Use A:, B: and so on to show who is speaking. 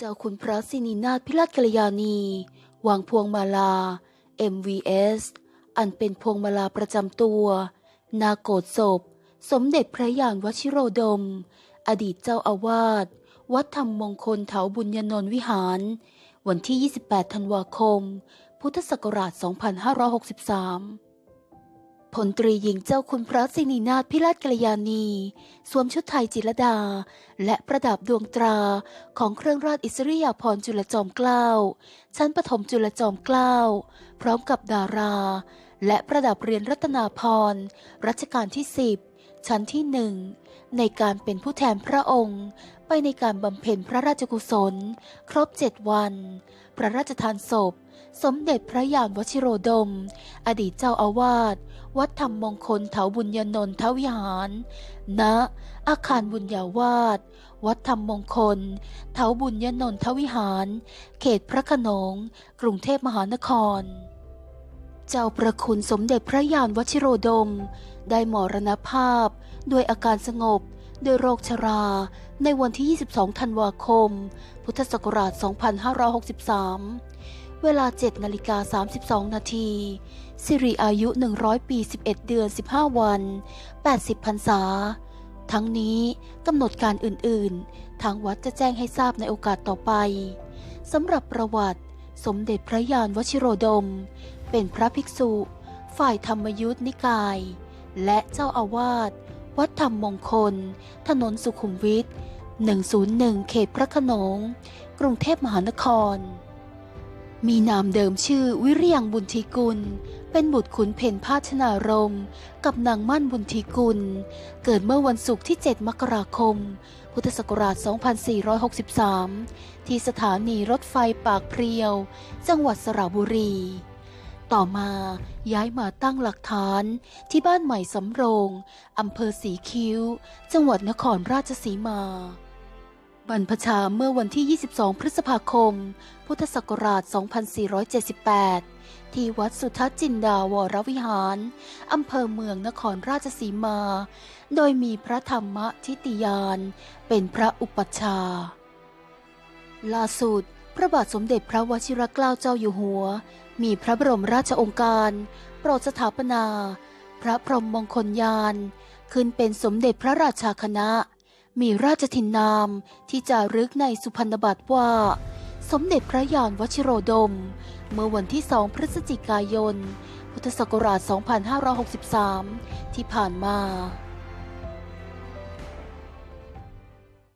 A: เจ้าคุณพระสินีนาถพิราชกัลยาณีวางพวงมาลา MVS อันเป็นพวงมาลาประจำตัว นาโกรศพ สมเด็จพระยานวชิโรดม อดีตเจ้าอาวาส วัดธรรมมงคลเถาบุญญนนท์วิหาร วันที่ 28 ธันวาคม พุทธศักราช 2563 ลตรีหญิงเจ้าคุณพระสินีนาถพิราชกัลยาณี สวมชุดไทยจิรดา และประดับดวงตราของเครื่องราชอิสริยาภรณ์จุลจอมเกล้า ชั้นปฐมจุลจอมเกล้า พร้อมกับดารา และประดับเรียนรัตนาพรณ์รัชกาลที่10 ชั้นที่หนึ่งในการเป็นผู้แทนพระองค์ ไปในการบำเพ็ญพระราชกุศล ครบเจ็ดวัน พระราชทานศพ สมเด็จพระยานวชิโรดม อดีตเจ้าอาวาสวัดธรรมมงคลเถาบุญญนนทวิหารณอาคารบุญญาวาสวัดธรรมมงคลเถาบุญญนนทวิหาร เขตพระขนง กรุงเทพมหานคร เจ้าประคุณสมเด็จพระยานวชิโรดม ได้มรณภาพ ด้วยอาการสงบด้วยโรคชรา ในวันที่ 22 ธันวาคม พุทธศักราช 2563 เวลา 7 นาฬิกา 32 นาทีสิริอายุ 100 ปี 11 เดือน 15 วัน 80 พรรษา ทั้งนี้กำหนดการอื่น ๆ ทางวัดจะแจ้งให้ทราบในโอกาสต่อไป สำหรับประวัติ สมเด็จพระยานวชิโรดม เป็นพระภิกษุ ฝ่ายธรรมยุทธนิกาย และเจ้าอาวาสวัดธรรมมงคล ถนนสุขุมวิท101 เขตพระขนง กรุงเทพมหานคร มีนามเดิมชื่อวิริยังบุญทีกุล เป็นบุตรขุนเพนพาชนารมกับนางมั่นบุญทีกุล เกิดเมื่อวันศุกร์ที่ 7 มกราคม พุทธศักราช 2463 ที่สถานีรถไฟปากเพรียว จังหวัดสระบุรี ต่อมาย้ายมาตั้งหลักฐานที่บ้านใหม่สำโรง อำเภอสีคิ้ว จังหวัดนครราชสีมา บรรพชาเมื่อวันที่ 22 พฤษภาคม พุทธศักราช 2478 ที่วัดสุทัศจินดาวรวิหาร อำเภอเมืองนครราชสีมา โดยมีพระธรรมทิติยาน เป็นพระอุปัชฌาย์ล่าสุด พระบาทสมเด็จพระวชิรเกล้าเจ้าอยู่หัว มีพระบรมราชองค์การ โปรดสถาปนา พระพรหมมงคลยาน ขึ้นเป็นสมเด็จพระราชาคณะ มีราชทินนามที่จะรึกในสุพรรณบัตรว่า สมเด็จพระยานวชิโรดม เมื่อวันที่ 2 พฤศจิกายน พุทธศักราช 2563 ที่ผ่านมา